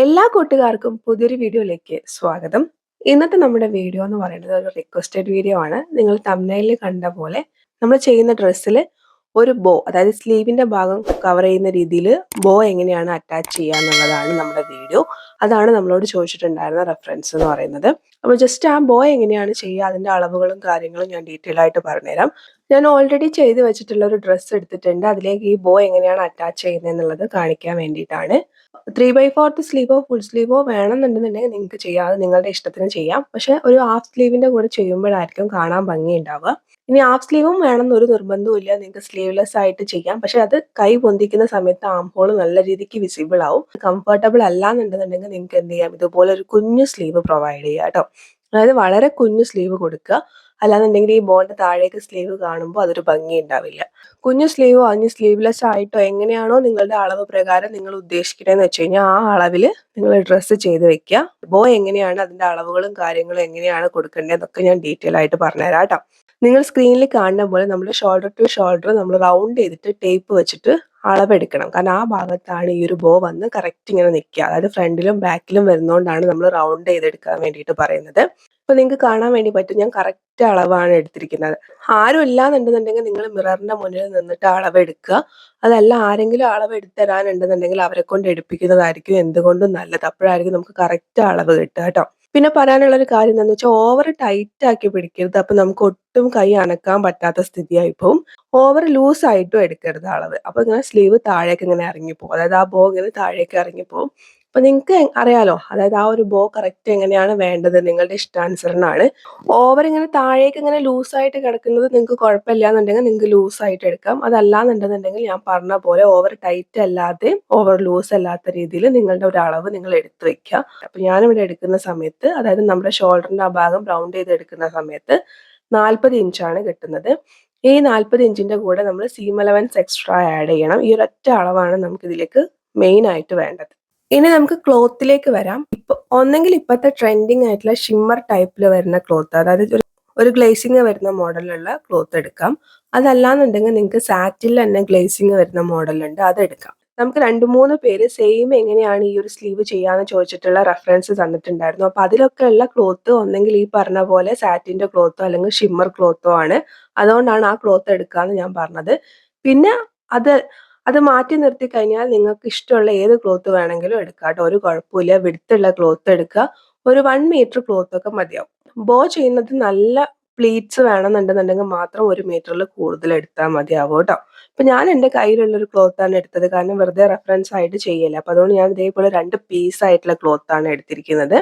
എല്ലാ കൂട്ടുകാർക്കും പുതിയൊരു വീഡിയോയിലേക്ക് സ്വാഗതം. ഇന്നത്തെ നമ്മുടെ വീഡിയോ എന്ന് പറയുന്നത് ഒരു റിക്വസ്റ്റഡ് വീഡിയോ ആണ്. നിങ്ങൾ തമിഴ്നയിൽ കണ്ട പോലെ നമ്മൾ ചെയ്യുന്ന ഡ്രസ്സിൽ ഒരു ബോ അതായത് സ്ലീവിന്റെ ഭാഗം കവർ ചെയ്യുന്ന രീതിയിൽ ബോ എങ്ങനെയാണ് അറ്റാച്ച് ചെയ്യുക എന്നുള്ളതാണ് നമ്മുടെ വീഡിയോ അതാണ് നമ്മളോട് ചോദിച്ചിട്ടുണ്ടായിരുന്ന റെഫറൻസ് എന്ന് പറയുന്നത്. അപ്പോൾ ജസ്റ്റ് ആ ബോ എങ്ങനെയാണ് ചെയ്യുക അതിന്റെ അളവുകളും കാര്യങ്ങളും ഞാൻ ഡീറ്റെയിൽ ആയിട്ട് പറഞ്ഞുതരാം. ഞാൻ ഓൾറെഡി ചെയ്ത് വെച്ചിട്ടുള്ള ഒരു ഡ്രസ്സ് എടുത്തിട്ടുണ്ട്. അതിലേക്ക് ഈ ബോ എങ്ങനെയാണ് അറ്റാച്ച് ചെയ്യുന്നത് എന്നുള്ളത് കാണിക്കാൻ വേണ്ടിയിട്ടാണ്. ത്രീ ബൈ ഫോർത്ത് സ്ലീവോ ഫുൾ സ്ലീവോ വേണമെന്നുണ്ടെന്നുണ്ടെങ്കിൽ നിങ്ങൾക്ക് ചെയ്യാം. അത് നിങ്ങളുടെ ഇഷ്ടത്തിന് ചെയ്യാം. പക്ഷെ ഒരു ഹാഫ് സ്ലീവിന്റെ കൂടെ ചെയ്യുമ്പോഴായിരിക്കും കാണാൻ ഭംഗി ഉണ്ടാവുക ഇനി ഹാഫ് സ്ലീവും വേണമെന്ന് ഒരു നിർബന്ധവും ഇല്ല. നിങ്ങൾക്ക് സ്ലീവ്ലെസ് ആയിട്ട് ചെയ്യാം. പക്ഷെ അത് കൈ പൊന്തിക്കുന്ന സമയത്ത് ആം ഹോൾ നല്ല രീതിക്ക് വിസിബിൾ ആവും. കംഫർട്ടബിൾ അല്ല എന്നുണ്ടെന്നുണ്ടെങ്കിൽ നിങ്ങൾക്ക് എന്ത് ചെയ്യാം? ഇതുപോലെ ഒരു കുഞ്ഞു സ്ലീവ് പ്രൊവൈഡ് ചെയ്യാം കേട്ടോ അതായത് വളരെ കുഞ്ഞു സ്ലീവ് കൊടുക്കുക. അല്ലാന്നുണ്ടെങ്കിൽ ഈ ബോണിന്റെ താഴേക്ക് സ്ലീവ് കാണുമ്പോൾ അതൊരു ഭംഗി ഉണ്ടാവില്ല. കുഞ്ഞു സ്ലീവോ അഞ്ഞ് സ്ലീവ്ലെസ് ആയിട്ടോ എങ്ങനെയാണോ നിങ്ങളുടെ അളവ് പ്രകാരം നിങ്ങൾ ഉദ്ദേശിക്കണേന്ന് വെച്ച് കഴിഞ്ഞാൽ ആ അളവിൽ നിങ്ങൾ ഡ്രസ്സ് ചെയ്ത് വെക്കുക ബോ എങ്ങനെയാണ് അതിന്റെ അളവുകളും കാര്യങ്ങളും എങ്ങനെയാണ് കൊടുക്കേണ്ടതെന്നൊക്കെ ഞാൻ ഡീറ്റെയിൽ ആയിട്ട് പറഞ്ഞുതരാം കേട്ടോ. നിങ്ങൾ സ്ക്രീനിൽ കാണുന്ന പോലെ നമ്മൾ ഷോൾഡർ ടു ഷോൾഡർ നമ്മൾ റൗണ്ട് ചെയ്തിട്ട് ടേപ്പ് വെച്ചിട്ട് അളവെടുക്കണം. കാരണം ആ ഭാഗത്താണ് ഈ ഒരു ബോ വന്ന് കറക്റ്റ് ഇങ്ങനെ നിൽക്കുക അതായത് ഫ്രണ്ടിലും ബാക്കിലും വരുന്നതുകൊണ്ടാണ് നമ്മൾ റൗണ്ട് ചെയ്തെടുക്കാൻ വേണ്ടിയിട്ട് പറയുന്നത്. ഇപ്പൊ നിങ്ങൾക്ക് കാണാൻ വേണ്ടി പറ്റും. ഞാൻ കറക്റ്റ് അളവാണ് എടുത്തിരിക്കുന്നത്. ആരും ഇല്ലാന്നുണ്ടെന്നുണ്ടെങ്കിൽ നിങ്ങൾ മിററിന്റെ മുന്നിൽ നിന്നിട്ട് അളവെടുക്കുക. അതല്ല ആരെങ്കിലും അളവ് എടുത്തരാനുണ്ടെന്നുണ്ടെങ്കിൽ അവരെ കൊണ്ട് എടുപ്പിക്കുന്നതായിരിക്കും എന്തുകൊണ്ടും നല്ലത്. അപ്പോഴായിരിക്കും നമുക്ക് കറക്റ്റ് അളവ് കിട്ടുക കേട്ടോ. പിന്നെ പറയാനുള്ള ഒരു കാര്യം എന്താണെന്ന് വെച്ചാൽ ഓവർ ടൈറ്റ് ആക്കി പിടിക്കരുത്. അപ്പൊ നമുക്ക് ഒട്ടും കൈ അനക്കാൻ പറ്റാത്ത സ്ഥിതിയായി പോവും. ഓവർ ലൂസ് ആയിട്ടും എടുക്കരുത് അളവ്. അപ്പൊ ഇങ്ങനെ സ്ലീവ് താഴേക്ക് ഇങ്ങനെ ഇറങ്ങിപ്പോകും അതായത് ആ ബോ ഇങ്ങനെ താഴേക്ക് ഇറങ്ങിപ്പോകും അപ്പൊ നിങ്ങൾക്ക് അറിയാലോ അതായത് ആ ഒരു ബോ കറക്റ്റ് എങ്ങനെയാണ് വേണ്ടത് നിങ്ങളുടെ ഇഷ്ടാനുസരണമാണ്. ഓവർ ഇങ്ങനെ താഴേക്ക് ഇങ്ങനെ ലൂസായിട്ട് കിടക്കുന്നത് നിങ്ങൾക്ക് കുഴപ്പമില്ല എന്നുണ്ടെങ്കിൽ നിങ്ങൾക്ക് ലൂസായിട്ട് എടുക്കാം. അതല്ല എന്നുണ്ടെന്നുണ്ടെങ്കിൽ ഞാൻ പറഞ്ഞ പോലെ ഓവർ ടൈറ്റ് അല്ലാതെ ഓവർ ലൂസ് അല്ലാത്ത രീതിയിൽ നിങ്ങളുടെ ഒരു അളവ് നിങ്ങൾ എടുത്തു വെക്കുക. അപ്പൊ ഞാനിവിടെ എടുക്കുന്ന സമയത്ത് അതായത് നമ്മുടെ ഷോൾഡറിന്റെ ആ ഭാഗം റൗണ്ട് ചെയ്ത് എടുക്കുന്ന സമയത്ത് നാൽപ്പത് ഇഞ്ചാണ് കിട്ടുന്നത്. ഈ നാൽപ്പത് ഇഞ്ചിന്റെ കൂടെ നമ്മൾ സീം അലവൻസ് എക്സ്ട്രാ ആഡ് ചെയ്യണം. ഈ ഒരൊറ്റ അളവാണ് നമുക്ക് ഇതിലേക്ക് മെയിൻ ആയിട്ട് വേണ്ടത്. ഇനി നമുക്ക് ക്ലോത്തിലേക്ക് വരാം. ഇപ്പൊ ഒന്നെങ്കിൽ ഇപ്പോഴത്തെ ട്രെൻഡിങ് ആയിട്ടുള്ള ഷിമ്മർ ടൈപ്പിൽ വരുന്ന ക്ലോത്ത് അതായത് ഒരു ഗ്ലേസിങ് വരുന്ന മോഡലുള്ള ക്ലോത്ത് എടുക്കാം. അതല്ലാന്നുണ്ടെങ്കിൽ നിങ്ങൾക്ക് സാറ്റിൽ തന്നെ ഗ്ലേസിങ് വരുന്ന മോഡലുണ്ട് അതെടുക്കാം നമുക്ക് രണ്ട് മൂന്ന് പേര് സെയിം എങ്ങനെയാണ് ഈ ഒരു സ്ലീവ് ചെയ്യാന്ന് ചോദിച്ചിട്ടുള്ള റെഫറൻസ് തന്നിട്ടുണ്ടായിരുന്നു. അപ്പൊ അതിലൊക്കെ ഉള്ള ക്ലോത്ത് ഒന്നെങ്കിൽ ഈ പറഞ്ഞ പോലെ സാറ്റിന്റെ ക്ലോത്തോ അല്ലെങ്കിൽ ഷിമ്മർ ക്ലോത്തോ ആണ്. അതുകൊണ്ടാണ് ആ ക്ലോത്ത് എടുക്കാന്ന് ഞാൻ പറഞ്ഞത്. പിന്നെ അത് അത് മാറ്റി നിർത്തി കഴിഞ്ഞാൽ നിങ്ങൾക്ക് ഇഷ്ടമുള്ള ഏത് ക്ലോത്ത് വേണമെങ്കിലും എടുക്കാം കേട്ടോ. ഒരു കുഴപ്പമില്ല. വിടുത്തുള്ള ക്ലോത്ത് എടുക്കുക. ഒരു വൺ മീറ്റർ ക്ലോത്ത് ഒക്കെ മതിയാവും. ബോ ചെയ്യുന്നത് നല്ല പ്ലീറ്റ്സ് വേണമെന്നുണ്ടെന്നുണ്ടെങ്കിൽ മാത്രം ഒരു മീറ്ററിൽ കൂടുതൽ എടുത്താൽ മതിയാവും കേട്ടോ. അപ്പൊ ഞാൻ എന്റെ കയ്യിലുള്ള ഒരു ക്ലോത്ത് ആണ് എടുത്തത്. കാരണം വെറുതെ റെഫറൻസ് ആയിട്ട് ചെയ്യല്ല. അപ്പൊ അതുകൊണ്ട് ഞാൻ ഇതേപോലെ രണ്ട് പീസ് ആയിട്ടുള്ള ക്ലോത്ത് ആണ് എടുത്തിരിക്കുന്നത്.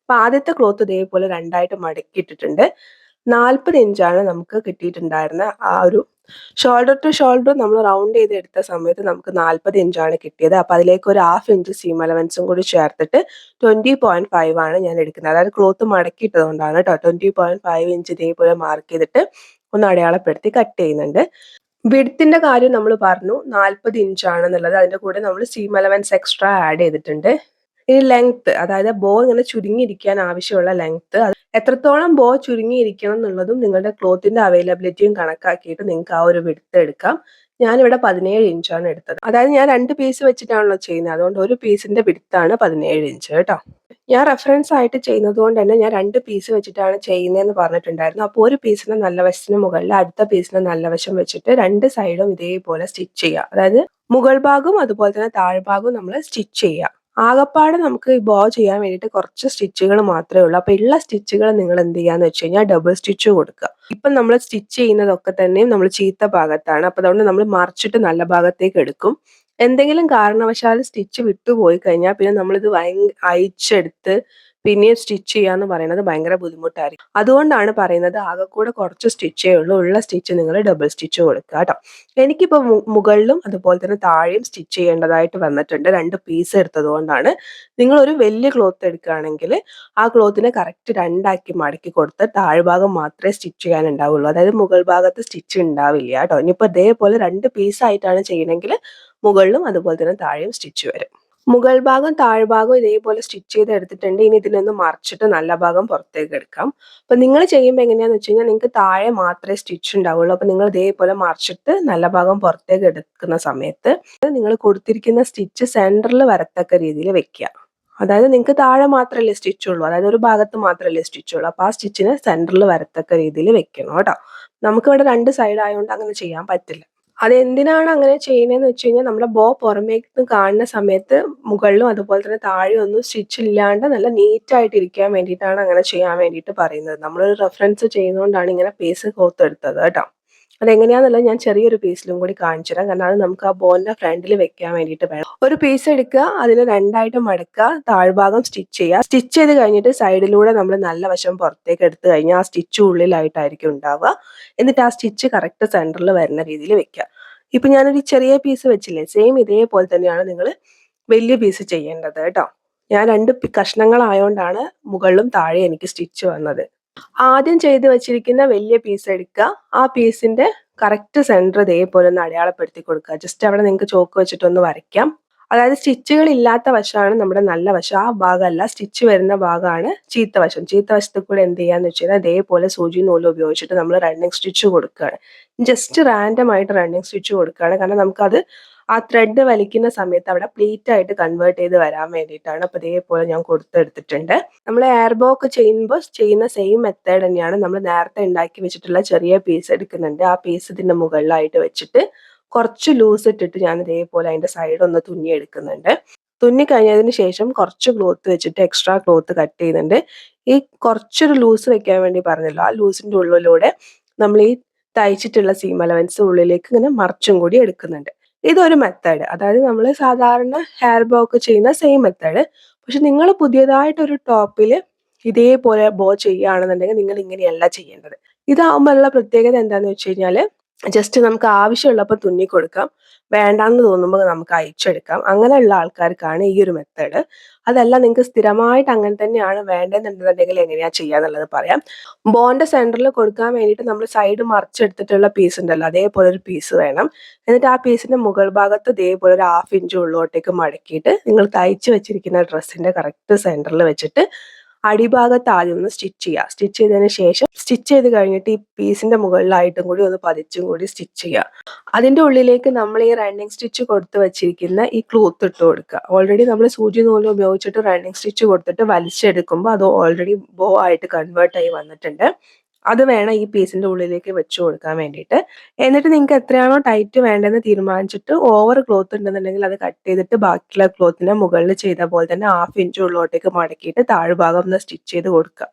അപ്പൊ ആദ്യത്തെ ക്ലോത്ത് ഇതേപോലെ രണ്ടായിട്ട് മടക്കിയിട്ടിട്ടുണ്ട്. നാൽപ്പത് ഇഞ്ചാണ് നമുക്ക് കിട്ടിയിട്ടുണ്ടായിരുന്ന ആ ഒരു ഷോൾഡർ ടു ഷോൾഡർ നമ്മൾ റൗണ്ട് ചെയ്ത് എടുത്ത സമയത്ത് നമുക്ക് നാൽപ്പത് ഇഞ്ചാണ് കിട്ടിയത്. അപ്പൊ അതിലേക്ക് ഒരു ഹാഫ് ഇഞ്ച് സീം അലവൻസും കൂടി ചേർത്തിട്ട് ട്വന്റി പോയിന്റ് ഫൈവ് ആണ് ഞാൻ എടുക്കുന്നത്. അതായത് ക്ലോത്ത് മടക്കിയിട്ടതുകൊണ്ടാണ് കേട്ടോ ട്വന്റി പോയിന്റ് ഫൈവ് ഇഞ്ച് ഇതേപോലെ മാർക്ക് ചെയ്തിട്ട് ഒന്ന് അടയാളപ്പെടുത്തി കട്ട് ചെയ്യുന്നുണ്ട്. വിഡ്ത്തിന്റെ കാര്യം നമ്മൾ പറഞ്ഞു. നാൽപ്പത് ഇഞ്ചാണെന്നുള്ളത് അതിന്റെ കൂടെ നമ്മൾ സീം അലവൻസ് എക്സ്ട്രാ ആഡ് ചെയ്തിട്ടുണ്ട്. ഇനി ലെങ്ത് അതായത് ബോ ഇങ്ങനെ ചുരുങ്ങിയിരിക്കാൻ ആവശ്യമുള്ള ലെങ്ത് എത്രത്തോളം ബോ ചുരുങ്ങിയിരിക്കണം എന്നുള്ളതും നിങ്ങളുടെ ക്ലോത്തിന്റെ അവൈലബിലിറ്റിയും കണക്കാക്കിയിട്ട് നിങ്ങൾക്ക് ആ ഒരു വിടുത്ത് എടുക്കാം. ഞാനിവിടെ പതിനേഴ് ഇഞ്ചാണ് എടുത്തത്. അതായത് ഞാൻ രണ്ട് പീസ് വെച്ചിട്ടാണല്ലോ ചെയ്യുന്നത്. അതുകൊണ്ട് ഒരു പീസിന്റെ വിടുത്താണ് പതിനേഴ് ഇഞ്ച് കേട്ടോ. ഞാൻ റെഫറൻസ് ആയിട്ട് ചെയ്യുന്നത് കൊണ്ട് തന്നെ ഞാൻ രണ്ട് പീസ് വെച്ചിട്ടാണ് ചെയ്യുന്നതെന്ന് പറഞ്ഞിട്ടുണ്ടായിരുന്നു. അപ്പോൾ ഒരു പീസിന് നല്ല വശത്തിന് മുകളിൽ അടുത്ത പീസിന് നല്ല വശം വെച്ചിട്ട് രണ്ട് സൈഡും ഇതേപോലെ സ്റ്റിച്ച് ചെയ്യുക. അതായത് മുകൾ ഭാഗവും അതുപോലെ തന്നെ താഴ്ഭാഗവും നമ്മൾ സ്റ്റിച്ച് ചെയ്യുക. ആകപ്പാടെ നമുക്ക് ഈ ബോ ചെയ്യാൻ വേണ്ടിയിട്ട് കുറച്ച് സ്റ്റിച്ചുകൾ മാത്രമേ ഉള്ളൂ. അപ്പൊ ഉള്ള സ്റ്റിച്ചുകൾ നിങ്ങൾ എന്ത് ചെയ്യാന്ന് വെച്ച് കഴിഞ്ഞാൽ ഡബിൾ സ്റ്റിച്ച് കൊടുക്കുക. ഇപ്പം നമ്മൾ സ്റ്റിച്ച് ചെയ്യുന്നതൊക്കെ തന്നെയും നമ്മൾ ചീത്ത ഭാഗത്താണ്. അപ്പൊ അതുകൊണ്ട് നമ്മൾ മറിച്ചിട്ട് നല്ല ഭാഗത്തേക്ക് എടുക്കും. എന്തെങ്കിലും കാരണവശാൽ സ്റ്റിച്ച് വിട്ടുപോയി കഴിഞ്ഞാൽ പിന്നെ നമ്മളിത് ഭയങ്കര അയച്ചെടുത്ത് പിന്നെയും സ്റ്റിച്ച് ചെയ്യാന്ന് പറയുന്നത് ഭയങ്കര ബുദ്ധിമുട്ടായിരിക്കും. അതുകൊണ്ടാണ് പറയുന്നത് ആകെ കൂടെ കുറച്ച് സ്റ്റിച്ചേ ഉള്ളൂ. ഉള്ള സ്റ്റിച്ച് നിങ്ങൾ ഡബിൾ സ്റ്റിച്ച് കൊടുക്കുക കേട്ടോ. എനിക്കിപ്പോൾ മുകളിലും അതുപോലെ തന്നെ താഴെയും സ്റ്റിച്ച് ചെയ്യേണ്ടതായിട്ട് വന്നിട്ടുണ്ട്. രണ്ട് പീസ് എടുത്തത് കൊണ്ടാണ്. നിങ്ങൾ ഒരു വലിയ ക്ലോത്ത് എടുക്കുകയാണെങ്കിൽ ആ ക്ലോത്തിനെ കറക്റ്റ് രണ്ടാക്കി മടക്കി കൊടുത്ത് താഴ്ഭാഗം മാത്രമേ സ്റ്റിച്ച് ചെയ്യാൻ ഉണ്ടാവുള്ളൂ അതായത് മുകൾ ഭാഗത്ത് സ്റ്റിച്ച് ഉണ്ടാവില്ല കേട്ടോ. ഇനിയിപ്പോൾ ഇതേപോലെ രണ്ട് പീസ് ആയിട്ടാണ് ചെയ്യണമെങ്കിൽ മുകളിലും അതുപോലെ തന്നെ താഴെയും സ്റ്റിച്ച് വരും. മുകൾ ഭാഗം താഴ്ഭാഗം ഇതേപോലെ സ്റ്റിച്ച് ചെയ്ത് എടുത്തിട്ടുണ്ട്. ഇനി ഇതിനൊന്ന് മറിച്ചിട്ട് നല്ല ഭാഗം പുറത്തേക്ക് എടുക്കാം. അപ്പൊ നിങ്ങൾ ചെയ്യുമ്പോൾ എങ്ങനെയാന്ന് വെച്ച് കഴിഞ്ഞാൽ നിങ്ങൾക്ക് താഴെ മാത്രമേ സ്റ്റിച്ച് ഉണ്ടാവുള്ളൂ. അപ്പൊ നിങ്ങൾ ഇതേപോലെ മറിച്ചിട്ട് നല്ല ഭാഗം പുറത്തേക്ക് എടുക്കുന്ന സമയത്ത് നിങ്ങൾ കൊടുത്തിരിക്കുന്ന സ്റ്റിച്ച് സെന്ററിൽ വരത്തക്ക രീതിയിൽ വെക്കുക. അതായത് നിങ്ങൾക്ക് താഴെ മാത്രമല്ലേ സ്റ്റിച്ച് ഉള്ളൂ. അതായത് ഒരു ഭാഗത്ത് മാത്രമല്ലേ സ്റ്റിച്ച് ഉള്ളൂ. ആ സ്റ്റിച്ചിനെ സെന്ററിൽ വരത്തക്ക രീതിയിൽ വെക്കണം കേട്ടോ. നമുക്കിവിടെ രണ്ട് സൈഡ് ആയതുകൊണ്ട് അങ്ങനെ ചെയ്യാൻ പറ്റില്ല. അത് എന്തിനാണ് അങ്ങനെ ചെയ്യുന്നതെന്ന് വെച്ച് കഴിഞ്ഞാൽ നമ്മുടെ ബോ പുറമേക്ക് കാണുന്ന സമയത്ത് മുകളിലും അതുപോലെ തന്നെ താഴെയും ഒന്നും സ്റ്റിച്ച് ഇല്ലാണ്ട് നല്ല നീറ്റായിട്ട് ഇരിക്കാൻ വേണ്ടിയിട്ടാണ് അങ്ങനെ ചെയ്യാൻ വേണ്ടിയിട്ട് പറയുന്നത്. നമ്മളൊരു റെഫറൻസ് ചെയ്യുന്നതുകൊണ്ടാണ് ഇങ്ങനെ പേസ് കോർത്തെടുത്തത് കേട്ടോ. അതെങ്ങനെയാണെന്നുള്ളത് ഞാൻ ചെറിയൊരു പീസിലും കൂടി കാണിച്ചു തരാം. കാരണം അത് നമുക്ക് ആ ബോണിന്റെ ഫ്രണ്ടിൽ വെക്കാൻ വേണ്ടിയിട്ട് വേണം. ഒരു പീസ് എടുക്കുക അതിന് രണ്ടായിട്ട് മടക്കുക താഴ്ഭാഗം സ്റ്റിച്ച് ചെയ്യുക. സ്റ്റിച്ച് ചെയ്ത് കഴിഞ്ഞിട്ട് സൈഡിലൂടെ നമ്മൾ നല്ല വശം പുറത്തേക്ക് എടുത്തു കഴിഞ്ഞാൽ ആ സ്റ്റിച്ച് ഉള്ളിലായിട്ടായിരിക്കും ഉണ്ടാവുക. എന്നിട്ട് ആ സ്റ്റിച്ച് കറക്റ്റ് സെന്ററിൽ വരുന്ന രീതിയിൽ വെക്കുക. ഇപ്പൊ ഞാനൊരു ചെറിയ പീസ് വെച്ചില്ലേ? സെയിം ഇതേപോലെ തന്നെയാണ് നിങ്ങൾ വലിയ പീസ് ചെയ്യേണ്ടത് കേട്ടോ. ഞാൻ രണ്ട് കഷ്ണങ്ങളായോണ്ടാണ് മുകളിലും താഴെ എനിക്ക് സ്റ്റിച്ച് വന്നത്. ആദ്യം ചെയ്ത് വെച്ചിരിക്കുന്ന വലിയ പീസ് എടുക്കുക. ആ പീസിന്റെ കറക്റ്റ് സെന്റർ ഇതേപോലെ ഒന്ന് അടയാളപ്പെടുത്തി കൊടുക്കുക. ജസ്റ്റ് അവിടെ നിങ്ങൾക്ക് ചോക്ക് വെച്ചിട്ടൊന്ന് വരയ്ക്കാം. അതായത് സ്റ്റിച്ചുകൾ ഇല്ലാത്ത വശമാണ് നമ്മുടെ നല്ല വശം. ആ ഭാഗമല്ല സ്റ്റിച്ച് വരുന്ന ഭാഗമാണ് ചീത്ത വശം. ചീത്ത വശത്ത് കൂടെ എന്ത് ചെയ്യാന്ന് വെച്ച് കഴിഞ്ഞാൽ അതേപോലെ സൂചി നൂൽ ഉപയോഗിച്ചിട്ട് നമ്മൾ റണ്ണിങ് സ്റ്റിച്ച് കൊടുക്കുകയാണ്. ജസ്റ്റ് റാൻഡം ആയിട്ട് റണ്ണിങ് സ്റ്റിച്ച് കൊടുക്കുകയാണ്. കാരണം നമുക്കത് ആ ത്രെഡ് വലിക്കുന്ന സമയത്ത് അവിടെ പ്ലീറ്റ് ആയിട്ട് കൺവേർട്ട് ചെയ്ത് വരാൻ വേണ്ടിയിട്ടാണ് അപ്പോൾ ഇതേപോലെ ഞാൻ കൊടുത്തെടുത്തിട്ടുണ്ട്. നമ്മൾ എയർബോ ഒക്കെ ചെയ്യുമ്പോൾ ചെയ്യുന്ന സെയിം മെത്തേഡ് തന്നെയാണ് നമ്മൾ നേരത്തെ ഉണ്ടാക്കി വെച്ചിട്ടുള്ള ചെറിയ പീസ് എടുക്കുന്നുണ്ട്. ആ പീസ് ഇതിന്റെ മുകളിലായിട്ട് വെച്ചിട്ട് കുറച്ച് ലൂസ് ഇട്ടിട്ട് ഞാൻ ഇതേപോലെ അതിന്റെ സൈഡ് ഒന്ന് തുന്നി എടുക്കുന്നുണ്ട്. തുന്നി കഴിഞ്ഞതിന് ശേഷം കുറച്ച് ക്ലോത്ത് വെച്ചിട്ട് എക്സ്ട്രാ ക്ലോത്ത് കട്ട് ചെയ്യുന്നുണ്ട്. ഈ കുറച്ചൊരു ലൂസ് വെക്കാൻ വേണ്ടി പറഞ്ഞല്ലോ. ആ ലൂസിന്റെ ഉള്ളിലൂടെ നമ്മൾ ഈ തയ്ച്ചിട്ടുള്ള സീം അലവൻസ് ഉള്ളിലേക്ക് ഇങ്ങനെ മറിച്ചും കൂടി എടുക്കുന്നുണ്ട്. ഇതൊരു മെത്തേഡ് അതായത് നമ്മൾ സാധാരണ ഹെയർ ബോ ഒക്കെ ചെയ്യുന്ന സെയിം മെത്തേഡ് പക്ഷെ നിങ്ങൾ പുതിയതായിട്ട് ഒരു ടോപ്പിൽ ഇതേപോലെ ബോ ചെയ്യുകയാണെന്നുണ്ടെങ്കിൽ നിങ്ങൾ ഇങ്ങനെയല്ല ചെയ്യേണ്ടത്. ഇതാവുമ്പോഴുള്ള പ്രത്യേകത എന്താണെന്ന് വെച്ച് കഴിഞ്ഞാൽ ജസ്റ്റ് നമുക്ക് ആവശ്യമുള്ളപ്പോൾ തുന്നി കൊടുക്കാം. വേണ്ടാന്ന് തോന്നുമ്പോൾ നമുക്ക് അയച്ചെടുക്കാം. അങ്ങനെയുള്ള ആൾക്കാർക്കാണ് ഈ ഒരു മെത്തേഡ് അതല്ല നിങ്ങൾക്ക് സ്ഥിരമായിട്ട് അങ്ങനെ തന്നെയാണ് വേണ്ടതെന്നുണ്ടെന്നുണ്ടെങ്കിൽ എങ്ങനെയാ ചെയ്യാന്നുള്ളത് പറയാം. ബോണ്ട് സെന്ററിൽ കൊടുക്കാൻ വേണ്ടിയിട്ട് നമ്മൾ സൈഡ് മറിച്ചെടുത്തിട്ടുള്ള പീസ് ഉണ്ടല്ലോ അതേപോലെ ഒരു പീസ് വേണം. എന്നിട്ട് ആ പീസിന്റെ മുകൾ ഭാഗത്ത് ഇതേപോലെ ഒരു ഹാഫ് ഇഞ്ച് ഉള്ളോട്ടേക്ക് മടക്കിയിട്ട് നിങ്ങൾ തയ്ച്ച് വെച്ചിരിക്കുന്ന ഡ്രസ്സിന്റെ കറക്റ്റ് സെന്ററിൽ വെച്ചിട്ട് അടിഭാഗത്ത് ആദ്യം ഒന്ന് സ്റ്റിച്ച് ചെയ്യുക സ്റ്റിച്ച് ചെയ്തതിന് ശേഷം സ്റ്റിച്ച് ചെയ്ത് കഴിഞ്ഞിട്ട് ഈ പീസിന്റെ മുകളിലായിട്ടും കൂടി ഒന്ന് പതിച്ചും കൂടി സ്റ്റിച്ച് ചെയ്യുക അതിന്റെ ഉള്ളിലേക്ക് നമ്മൾ ഈ റണ്ണിങ് സ്റ്റിച്ച് കൊടുത്ത് വെച്ചിരിക്കുന്ന ഈ ക്ലോത്ത് ഇട്ട് കൊടുക്കുക ഓൾറെഡി നമ്മൾ സൂചി നൂൽ ഉപയോഗിച്ചിട്ട് റണ്ണിങ് സ്റ്റിച്ച് കൊടുത്തിട്ട് വലിച്ചെടുക്കുമ്പോൾ അത് ഓൾറെഡി ബോ ആയിട്ട് കൺവേർട്ട് ആയി വന്നിട്ടുണ്ട്. അത് വേണം ഈ പീസിന്റെ ഉള്ളിലേക്ക് വെച്ച് കൊടുക്കാൻ വേണ്ടിയിട്ട്. എന്നിട്ട് നിങ്ങൾക്ക് എത്രയാണോ ടൈറ്റ് വേണ്ടതെന്ന് തീരുമാനിച്ചിട്ട് ഓവർ ക്ലോത്ത് ഉണ്ടെന്നുണ്ടെങ്കിൽ അത് കട്ട് ചെയ്തിട്ട് ബാക്കിയുള്ള ക്ലോത്തിന് മുകളിൽ ചെയ്ത പോലെ തന്നെ ഹാഫ് ഇഞ്ച് ഉള്ളോട്ടേക്ക് മടക്കിയിട്ട് താഴ്ഭാഗം ഒന്ന് സ്റ്റിച്ച് ചെയ്ത് കൊടുക്കുക.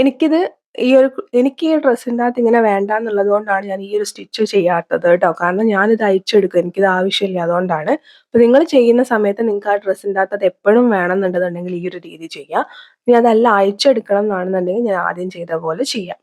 എനിക്കിത് ഈ ഒരു എനിക്ക് ഈ ഡ്രസ്സിന്റെ അകത്ത് ഇങ്ങനെ വേണ്ട എന്നുള്ളത് കൊണ്ടാണ് ഞാൻ ഈ ഒരു സ്റ്റിച്ച് ചെയ്യാത്തത് കേട്ടോ. കാരണം ഞാനിത് അയച്ചെടുക്കും എനിക്കിത് ആവശ്യമില്ല അതുകൊണ്ടാണ്. അപ്പോൾ നിങ്ങൾ ചെയ്യുന്ന സമയത്ത് നിങ്ങൾക്ക് ആ ഡ്രസ്സിന്റെ അകത്ത് അത് എപ്പോഴും വേണമെന്നുണ്ടെന്നുണ്ടെങ്കിൽ ഈ ഒരു രീതി ചെയ്യാം. ഇനി അതല്ല അയച്ചെടുക്കണം എന്നാണെന്നുണ്ടെങ്കിൽ ഞാൻ ആദ്യം ചെയ്ത പോലെ ചെയ്യാം.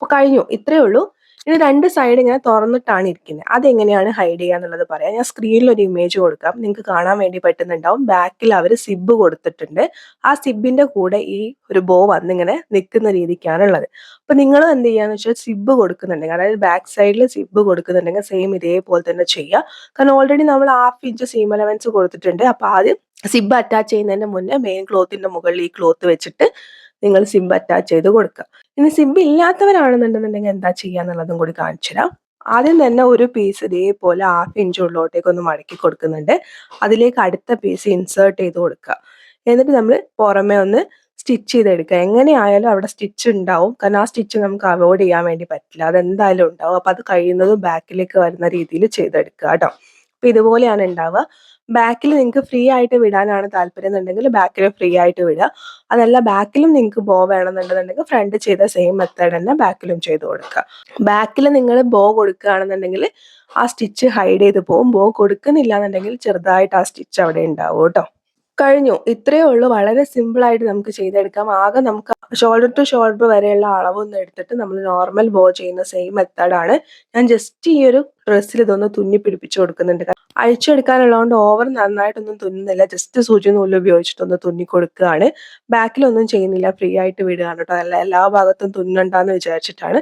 അപ്പൊ കഴിഞ്ഞു. ഇത്രയേ ഉള്ളൂ. ഇനി രണ്ട് സൈഡ് ഇങ്ങനെ തുറന്നിട്ടാണ് ഇരിക്കുന്നത് അതെങ്ങനെയാണ് ഹൈഡ് ചെയ്യുക എന്നുള്ളത് പറയാം. ഞാൻ സ്ക്രീനിൽ ഒരു ഇമേജ് കൊടുക്കാം. നിങ്ങൾക്ക് കാണാൻ വേണ്ടി പറ്റുന്നുണ്ടാവും. ബാക്കിൽ അവർ സിബ് കൊടുത്തിട്ടുണ്ട്. ആ സിബിന്റെ കൂടെ ഈ ഒരു ബോ വന്നിങ്ങനെ നിൽക്കുന്ന രീതിക്കാണുള്ളത്. അപ്പൊ നിങ്ങൾ എന്ത് ചെയ്യാന്ന് വെച്ചാൽ സിബ് കൊടുക്കുന്നുണ്ടെങ്കിൽ അതായത് ബാക്ക് സൈഡിൽ സിബ് കൊടുക്കുന്നുണ്ടെങ്കിൽ സെയിം ഇതേപോലെ തന്നെ ചെയ്യുക. കാരണം ഓൾറെഡി നമ്മൾ ഹാഫ് ഇഞ്ച് സീം അലവൻസ് കൊടുത്തിട്ടുണ്ട്. അപ്പൊ ആദ്യം സിബ് അറ്റാച്ച് ചെയ്യുന്നതിന് മുന്നേ മെയിൻ ക്ലോത്തിന്റെ മുകളിൽ ഈ ക്ലോത്ത് വെച്ചിട്ട് നിങ്ങൾ സിബ് അറ്റാച്ച് ചെയ്ത് കൊടുക്കുക. ഇനി സിബ് ഇല്ലാത്തവരാണെന്നുണ്ടെന്നുണ്ടെങ്കിൽ എന്താ ചെയ്യുക എന്നുള്ളതും കൂടി കാണിച്ചു തരാം. ആദ്യം തന്നെ ഒരു പീസ് ഇതേപോലെ ഹാഫ് ഇഞ്ച് ഉള്ളിലോട്ടേക്ക് ഒന്ന് മടക്കി കൊടുക്കുന്നുണ്ട്. അതിലേക്ക് അടുത്ത പീസ് ഇൻസേർട്ട് ചെയ്ത് കൊടുക്കുക. എന്നിട്ട് നമ്മൾ പുറമെ ഒന്ന് സ്റ്റിച്ച് ചെയ്തെടുക്കുക. എങ്ങനെയായാലും അവിടെ സ്റ്റിച്ച് ഉണ്ടാവും. കാരണം ആ സ്റ്റിച്ച് നമുക്ക് അവോയ്ഡ് ചെയ്യാൻ വേണ്ടി പറ്റില്ല. അതെന്തായാലും ഉണ്ടാവും. അപ്പൊ അത് കഴിയുന്നതും ബാക്കിലേക്ക് വരുന്ന രീതിയിൽ ചെയ്തെടുക്കുക കേട്ടോ. അപ്പൊ ഇതുപോലെയാണ് ഉണ്ടാവുക. ബാക്കിൽ നിങ്ങൾക്ക് ഫ്രീ ആയിട്ട് വിടാനാണ് താല്പര്യം എന്നുണ്ടെങ്കിൽ ബാക്കിൽ ഫ്രീ ആയിട്ട് വിടുക അതല്ല ബാക്കിലും നിങ്ങൾക്ക് ബോ വേണമെന്നുണ്ടെന്നുണ്ടെങ്കിൽ ഫ്രണ്ട് ചെയ്ത സെയിം മെത്തേഡ് തന്നെ ബാക്കിലും ചെയ്ത് കൊടുക്കുക ബാക്കിൽ നിങ്ങൾ ബോ കൊടുക്കുകയാണെന്നുണ്ടെങ്കിൽ ആ സ്റ്റിച്ച് ഹൈഡ് ചെയ്ത് പോകും ബോ കൊടുക്കുന്നില്ല എന്നുണ്ടെങ്കിൽ ചെറുതായിട്ട് ആ സ്റ്റിച്ച് അവിടെ ഉണ്ടാവും കേട്ടോ. കഴിഞ്ഞു. ഇത്രയേ ഉള്ളൂ. വളരെ സിമ്പിൾ ആയിട്ട് നമുക്ക് ചെയ്തെടുക്കാം. ആകെ നമുക്ക് ഷോൾഡർ ടു ഷോൾഡർ വരെയുള്ള അളവൊന്നും എടുത്തിട്ട് നമ്മൾ നോർമൽ ബോ ചെയ്യുന്ന സെയിം മെത്തേഡാണ് ഞാൻ ജസ്റ്റ് ഈ ഒരു ഡ്രസ്സിൽ ഇതൊന്ന് തുന്നി പിടിപ്പിച്ചു കൊടുക്കുന്നുണ്ട്. അഴിച്ചെടുക്കാനുള്ളതുകൊണ്ട് ഓവർ നന്നായിട്ടൊന്നും തുന്നുന്നില്ല. ജസ്റ്റ് സൂചി നൂൽ ഉപയോഗിച്ചിട്ടൊന്ന് തുന്നി കൊടുക്കുകയാണ്. ബാക്കിലൊന്നും ചെയ്യുന്നില്ല. ഫ്രീ ആയിട്ട് വിടുകയാണ് കേട്ടോ. അല്ല എല്ലാ ഭാഗത്തും തുന്നണ്ടെന്ന് വിചാരിച്ചിട്ടാണ്.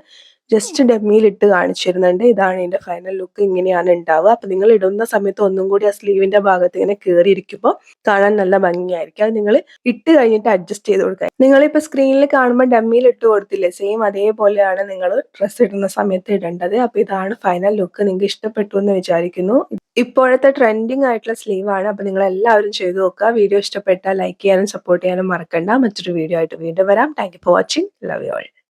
ജസ്റ്റ് ഡെമ്മിയിൽ ഇട്ട് കാണിച്ചിരുന്നുണ്ട് ഇതാണ് ഇതിന്റെ ഫൈനൽ ലുക്ക് ഇങ്ങനെയാണ് ഉണ്ടാവുക അപ്പൊ നിങ്ങൾ ഇടുന്ന സമയത്ത് ഒന്നും കൂടി ആ സ്ലീവിന്റെ ഭാഗത്ത് ഇങ്ങനെ കയറിയിരിക്കുമ്പോൾ കാണാൻ നല്ല ഭംഗിയായിരിക്കും അത് നിങ്ങൾ ഇട്ട് കഴിഞ്ഞിട്ട് അഡ്ജസ്റ്റ് ചെയ്ത് കൊടുക്കുക നിങ്ങളിപ്പോ സ്ക്രീനിൽ കാണുമ്പോൾ ഡമ്മിയിൽ ഇട്ട് കൊടുത്തില്ലേ സെയിം അതേപോലെയാണ് നിങ്ങൾ ഡ്രസ്സ് ഇടുന്ന സമയത്ത് ഇടേണ്ടത് അപ്പൊ ഇതാണ് ഫൈനൽ ലുക്ക് നിങ്ങൾക്ക് ഇഷ്ടപ്പെട്ടു എന്ന് വിചാരിക്കുന്നു ഇപ്പോഴത്തെ ട്രെൻഡിങ് ആയിട്ടുള്ള സ്ലീവാണ്. അപ്പോൾ നിങ്ങളെല്ലാവരും ചെയ്ത് നോക്കുക. വീഡിയോ ഇഷ്ടപ്പെട്ടാൽ ലൈക്ക് ചെയ്യാനും സപ്പോർട്ട് ചെയ്യാനും മറക്കണ്ട. മറ്റൊരു വീഡിയോ ആയിട്ട് വീണ്ടും വരാം. Thank for watching. Love you all.